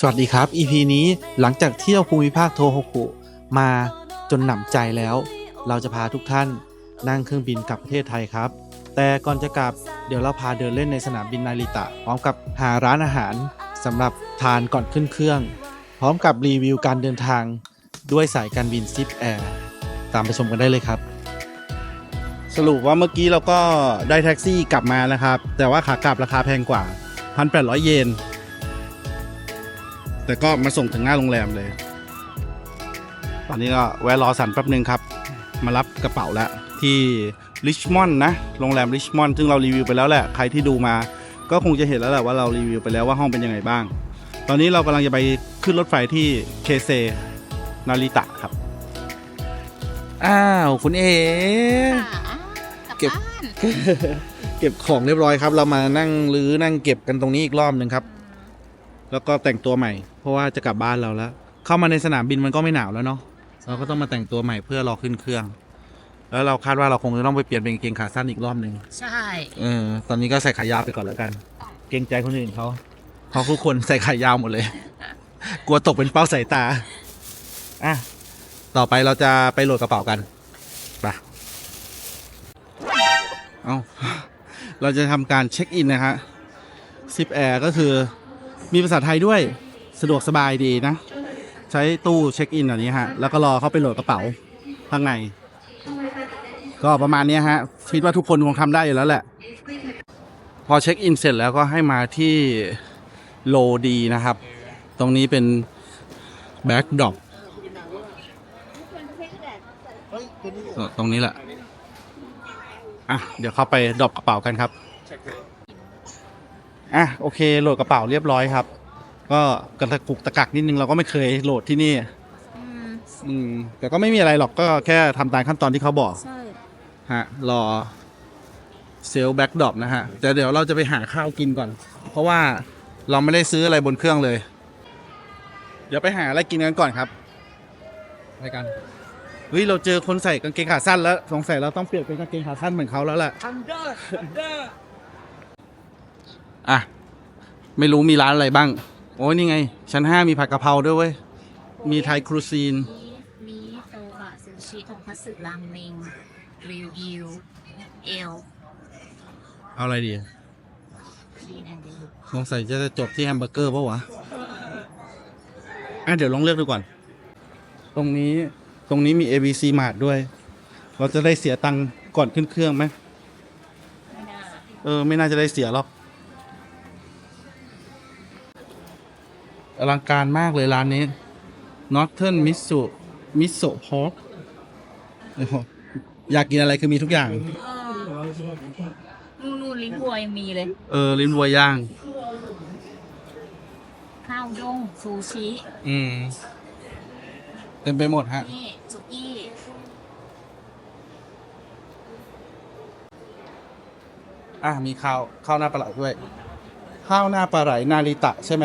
สวัสดีครับ EP นี้หลังจากเที่ยวภูมิภาคโทโฮกุมาจนหนำใจแล้ว เราจะพาทุกท่านนั่งเครื่องบินกลับประเทศไทยครับ แต่ก่อนจะกลับเดี๋ยวเราพาเดินเล่นในสนามบินนาริตะ พร้อมกับหาร้านอาหารสำหรับทานก่อนขึ้นเครื่อง พร้อมกับรีวิวการเดินทางด้วยสายการบินซิปแอร์ตามไปชมกันได้เลยครับ สรุปว่าเมื่อกี้เราก็ได้แท็กซี่กลับมานะครับ แต่ว่าขากลับราคาแพงกว่า 1,800 เยน แต่ก็มาส่งถึงหน้าโรงแรมเลย ตอนนี้ก็แวะรอสันแป๊บนึงครับ มารับกระเป๋าแล้วที่ริชมอนด์นะ โรงแรมริชมอนด์ซึ่งเรารีวิวไปแล้วแหละ ใครที่ดูมา ก็คงจะเห็นแล้วแหละว่าเรารีวิวไปแล้วว่าห้องเป็นยังไงบ้าง ตอนนี้เรากำลังจะไปขึ้นรถไฟที่เคเซนาริตะครับ อ้าว คุณเอค่ะกลับเก็บบ้านเก็บของเรียบร้อยครับ เรามานั่งรื้อนั่งเก็บกันตรงนี้อีกรอบหนึ่งครับ แล้วก็แต่งตัวใหม่ เพราะว่าจะกลับบ้านเราแล้ว เข้ามาในสนามบินมันก็ไม่หนาวแล้วเนาะเราก็ต้องมาแต่งตัวใหม่เพื่อรอขึ้นเครื่อง แล้วเราคาดว่าเราคงจะต้องไปเปลี่ยนเป็นกางเกงขาสั้นอีกรอบหนึ่งใช่ เออตอนนี้ก็ใส่ขายาวไปก่อนแล้วกัน เกรงใจคนอื่นเขาเพราะทุกคนใส่ขายาวหมดเลย กลัวตกเป็นเป้าสายตาอะต่อไปเราจะไปโหลดกระเป๋ากันไปเอาเราจะทำการเช็คอินนะฮะซิปแอร์ก็คือ มีภาษาไทยด้วยสะดวกสบายดีนะ ใช้ตู้เช็คอินแบบนี้ฮะ แล้วก็รอเขาไปโหลดกระเป๋าข้างใน ก็ประมาณนี้ฮะคิดว่าทุกคนคงทำได้อยู่แล้วแหละ พอเช็คอินเสร็จแล้วก็ให้มาที่โลดีนะครับ ตรงนี้เป็นแบ็กดอปตรงนี้แหละ อะ เดี๋ยวเข้าไปดรอปกระเป๋ากันครับ อะโอเคโหลดกระเป๋าเรียบร้อยครับ ก็กระตะกุกตะกักนิดนึงเราก็ไม่เคยโหลดที่นี่ อืมอืมแต่ก็ไม่มีอะไรหรอกก็แค่ทำตามขั้นตอนที่เขาบอก ใช่ ฮะรอเซลล์แบ็กดรอปนะฮะแต่เดี๋ยวเราจะไปหาข้าวกินก่อน เพราะว่าเราไม่ได้ซื้ออะไรบนเครื่องเลย เดี๋ยวไปหาอะไรกินกันก่อนครับไปกันเฮ้ยเราเจอคนใส่กางเกงขาสั้นแล้วสงสัยเราต้องเปลี่ยนเป็นกางเกงขาสั้นเหมือนเขาแล้วแหละ อะ ไม่รู้มีร้านอะไรบ้าง โอ้ยนี่ไง ชั้นห้ามีผัดกะเพราด้วยเว้ย มีไทยครูซีน มีโตบะซูชิทงคัตสึรามเมงริวอิวเอลเอาอะไรดี ดีแอนด์เดลสงสัยจะจบที่แฮมเบอร์เกอร์ปะวะ อะเดี๋ยวลองเลือกดูก่อน ตรงนี้ ตรงนี้มี ABC Mart ด้วย เราจะได้เสียตังค์ก่อนขึ้นเครื่องไหม ไม่น่าเออ ไม่น่าจะได้เสียหรอก อลังการมากเลยร้านนี้ Northern Miso Miso Pork โอ้โหอยากกินอะไรคือมีทุกอย่าง นูนนูนลิ้นบัวยังมีเลย เออลิ้นวัวย่าง ข้าวย่งซูชิ อืม เต็มไปหมดฮะ นี่สุกี้อะมีข้าวข้าวหน้าปลาไหลด้วย ข้าวหน้าปลาไหลนาริตะใช่ไหม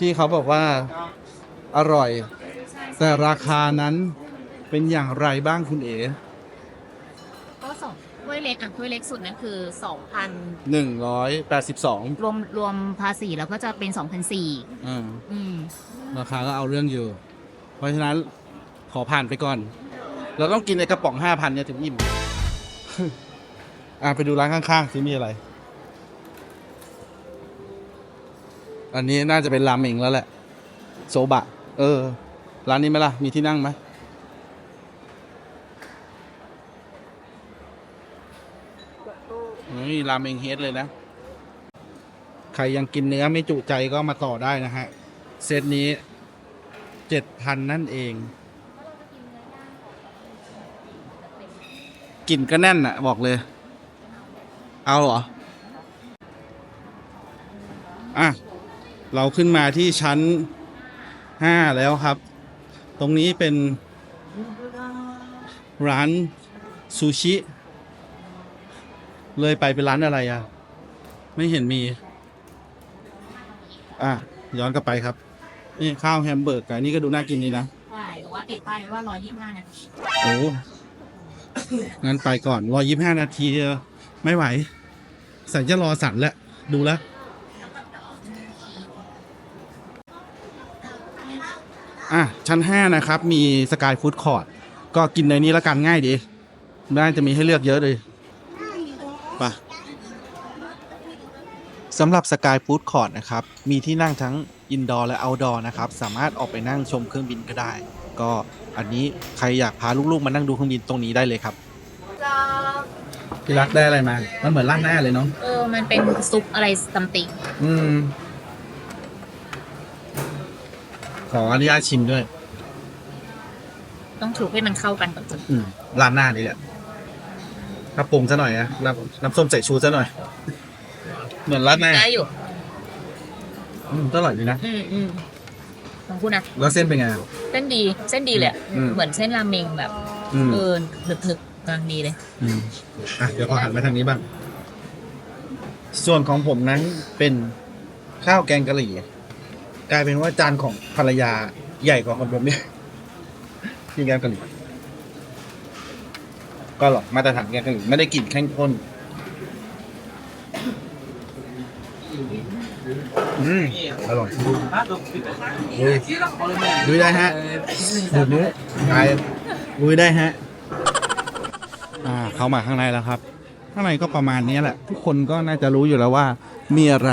ที่เขาบอกว่าอร่อย แต่ราคานั้นเป็นอย่างไรบ้างคุณเอ๋ก็สองถ้วยเล็กอะถ้วยเล็กสุดนั่นคือสองพันหนึ่งร้อยแปดสิบสองรวมรวมภาษีแล้วก็จะเป็นสองพันสี่อ่าอืมราคาก็เอาเรื่องอยู่ เพราะฉะนั้นขอผ่านไปก่อน เราต้องกินในกระป๋องห้าพันเนี่ยถึงอิ่ม อะไปดูร้านข้างๆสิมีอะไร อันนี้น่าจะเป็นรามเองแล้วแหละ โซบะ เออ ร้านนี้ไหมล่ะ มีที่นั่งไหมนี่รามเองเฮดเลยนะ ใครยังกินเนื้อไม่จุใจก็มาต่อได้นะฮะ เซตนี้เจ็ดพันนั่นเองกลิ่นก็แน่นอะบอกเลย เอาเหรอ อะ เราขึ้นมาที่ชั้นห้าแล้วครับ ตรงนี้เป็นร้านซูชิ เลยไปเป็นร้านอะไรอะไม่เห็นมี อะ ย้อนกลับไปครับ นี่ข้าวแฮมเบอร์กอันนี้ก็ดูน่ากินดีนะใช่แต่ว่าติดป้ายไว้ว่าร้อยยี่สิบห้านาทีโอ้งั้นไปก่อนรอยี่ห้านาทีเออไม่ไหวใส่จะรอสั่นแล้วดูแล้ว ชั้น 5 นะครับ มีสกายฟู้ดคอร์ t ก็กินในนี้แล้วกันง่ายดีน่าจะมีให้เลือกเยอะเลยไปะสำหรับสกายฟู้ดคอร์ t นะครับ มีที่นั่งทั้งอินดอร์และเอาท์ดอร์นะครับ สามารถออกไปนั่งชมเครื่องบินก็ได้ ก็อันนี้ใครอยากพาลูกๆมานั่งดูเครื่องบินตรงนี้ได้เลยครับพี่รักได้อะไรมา มันเหมือนร้านหน้าเลยเนาะ เออ มันเป็นซุปอะไรซัมติงอืม ขออนุญาตชิมด้วย ต้องถูกให้มันเข้ากันก่อนอืมร้านหน้านี่แหละถ้าปรุงซะหน่อยนะน้ำน้ำส้มสายชูซะหน่อย เหมือนร้านหน้าได้อยู่ อืมก็อร่อยดีนะอืมอืมลองพูดนะแล้วเส้นเป็นไง เส้นดีเส้นดีเลยอะอืม เหมือนเส้นราเมงแบบอืมเออถึกๆกำลังดีเลย อืมอะเดี๋ยวขอหันมาทางนี้บ้าง ส่วนของผมนั้นเป็นข้าวแกงกะหรี่ กลายเป็นว่าจานของภรรยาใหญ่กว่าของผมเนี่ยที่แกงกะหรี่ก็หรอกมาตรฐานแกงกะหรี่ไม่ได้กลิ่นแข้งข้นอืมอร่อยดูได้ฮะดูนี้ไปดูได้ฮะ อ่า เข้ามาข้างในแล้วครับ ข้างในก็ประมาณนี้แหละ ทุกคนก็น่าจะรู้อยู่แล้วว่ามีอะไร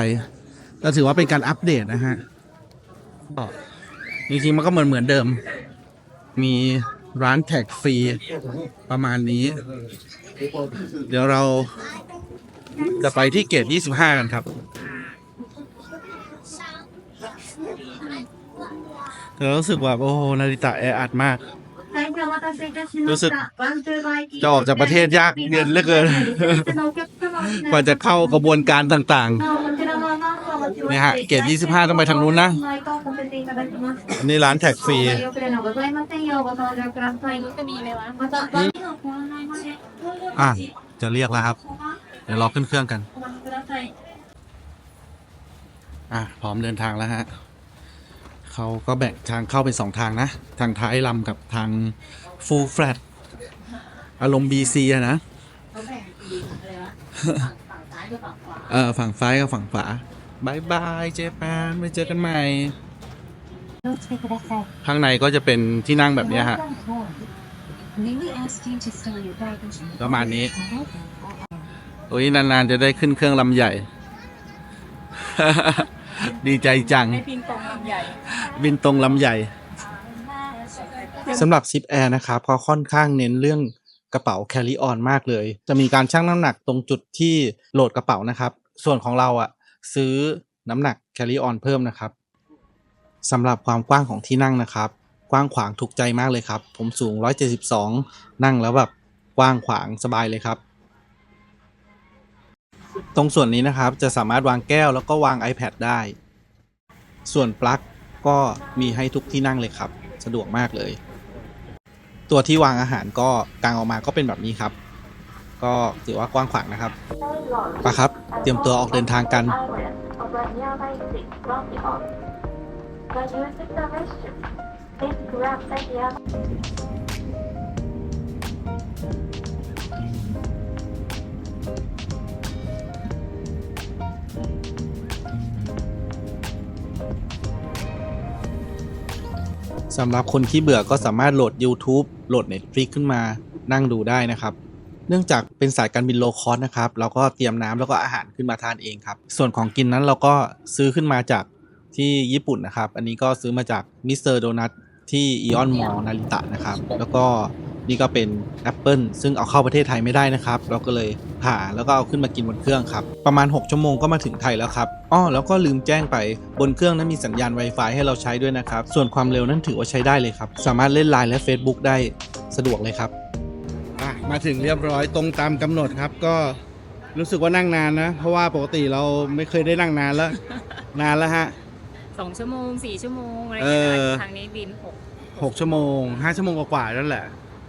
ก็ถือว่าเป็นการอัปเดตนะฮะ ก็จริงๆมันก็เหมือนเหมือนเดิม มีร้านแท็กฟรีประมาณนี้ เดี๋ยวเราจะไปที่เกต25 กันครับเดี๋ยวรู้สึกว่าโอ้โหนาริตะแออัดมาก รู้สึกจะออกจากประเทศยากเย็นเหลือเกิน กว่าจะเข้ากระบวนการต่างๆเนี่ยฮะ เกต25 ต้องไปทางนู้นนะ อันนี้ร้านแท็กฟรีจะมีไหมวะอะจะเรียกแล้วครับ เดี๋ยวรอขึ้นเครื่องกัน อะพร้อมเดินทางแล้วฮะเขาก็แบ่งทางเข้าเป็นสองทางนะ ทางท้ายลำกับทาง full flat อารมณ์ BC อะนะเขาแบ่งทีอะไรวะฝั่งซ้ายกับฝั่งขวาเออฝั่งซ้ายกับฝั่งขวาบายบายเจแปนไปเจอกันใหม่ ข้างในก็จะเป็นที่นั่งแบบเนี้ยฮะประมาณนี้โอ้ยนานๆจะได้ขึ้นเครื่องลำใหญ่ ดีใจจังในพิงปองลำใหญ่บินตรงลำใหญ่สำหรับซิปแอร์นะครับเขาค่อนข้างเน้นเรื่องกระเป๋า carry on มากเลย จะมีการชั่งน้ำหนักตรงจุดที่โหลดกระเป๋านะครับ ส่วนของเราอะซื้อน้ำหนัก carry on เพิ่มนะครับ สำหรับความกว้างของที่นั่งนะครับ กว้างขวางถูกใจมากเลยครับ ผมสูง 172 นั่งแล้วแบบกว้างขวางสบายเลยครับ ตรงส่วนนี้นะครับจะสามารถวางแก้วแล้วก็วาง iPad ได้ ส่วนปลั๊กก็มีให้ทุกที่นั่งเลยครับ สะดวกมากเลย ตัวที่วางอาหารก็กางออกมาก็เป็นแบบนี้ครับ ก็ถือว่ากว้างขวางนะครับไปะครับ เตรียมตัวออกเดินทางกัน สำหรับคนที่เบื่อก็สามารถโหลด YouTube โหลด Netflix ขึ้นมานั่งดูได้นะครับ เนื่องจากเป็นสายการบินโลคอสนะครับ เราก็เตรียมน้ำแล้วก็อาหารขึ้นมาทานเองครับ ส่วนของกินนั้นเราก็ซื้อขึ้นมาจาก ที่ญี่ปุ่นนะครับ อันนี้ก็ซื้อมาจากมิสเตอร์โดนัทที่อีออนมอลนาริตะนะครับ แล้วก็นี่ก็เป็นแอปเปิลซึ่งเอาเข้าประเทศไทยไม่ได้นะครับ เราก็เลยผ่าแล้วก็เอาขึ้นมากินบนเครื่องครับ ประมาณ 6 ชั่วโมงก็มาถึงไทยแล้วครับอ้อแล้วก็ลืมแจ้งไปบนเครื่องนั้นมีสัญญาณ Wi-Fi ให้เราใช้ด้วยนะครับ ส่วนความเร็วนั้นถือว่าใช้ได้เลยครับ สามารถเล่น Line และ Facebook ได้สะดวกเลยครับ อะมาถึงเรียบร้อยตรงตามกำหนดครับก็รู้สึกว่านั่งนานนะ เพราะว่าปกติเราไม่เคยได้นั่งนานแล้ว นานแล้วฮะ สองชั่วโมงสี่ชั่วโมงอะไรเออย่างเงี้อยทางนี้บินหกหกชั่วโมงห้าชั่วโมงกว่าๆนั่นแหละ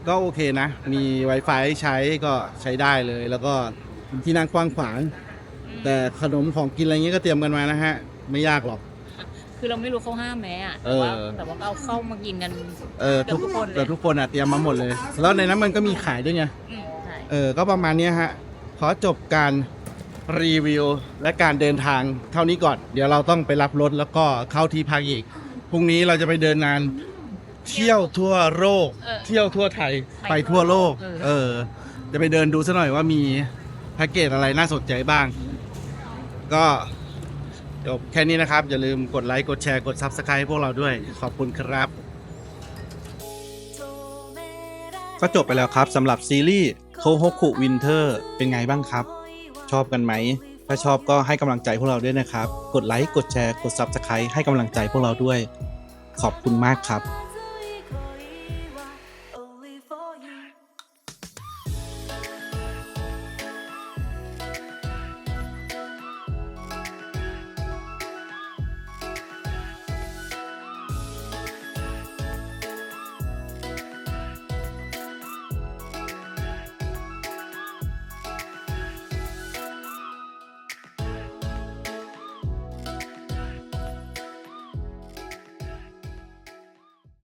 ก็โอเคนะ มี Wi-Fi ให้ใช้ก็ใช้ได้เลย แล้วก็ที่นั่งกว้างขวางแต่ขนมของกินอะไรเงี้ยก็เตรียมกันมานะฮะ ไม่ยากหรอก คือเราไม่รู้เขาห้ามไหมอะเอแต่อว่าแต่ว่าเอาเข้ามากินกัน เออทุกเกือบทุกคนเลยแต่ทุกคนอะเตรียมมาหมดเลย แล้วในนั้นมันก็มีขายด้วยไง อืมใช่ เออ ก็ประมาณเนี้ยฮะ ขอจบการ รีวิวและการเดินทางเท่านี้ก่อน เดี๋ยวเราต้องไปรับรถแล้วก็เข้าที่พักอีก พรุ่งนี้เราจะไปเดินงานเที่ยวทั่วโลก เออเที่ยวทั่วไทยไปไปทั่วโลกเออเออ จะไปเดินดูซะหน่อยว่ามีแพ็กเกจอะไรน่าสนใจบ้าง ก็จบแค่นี้นะครับ อย่าลืมกดไลค์ กดแชร์ กด Subscribe ให้พวกเราด้วย ขอบคุณครับ ก็จบไปแล้วครับสำหรับซีรีส์โคโฮคุวินเทอร์เป็นไงบ้างครับ ชอบกันไหม ถ้าชอบก็ให้กำลังใจพวกเราด้วยนะครับ กดไลค์ กดแชร์ กด Subscribe ให้กำลังใจพวกเราด้วย ขอบคุณมากครับ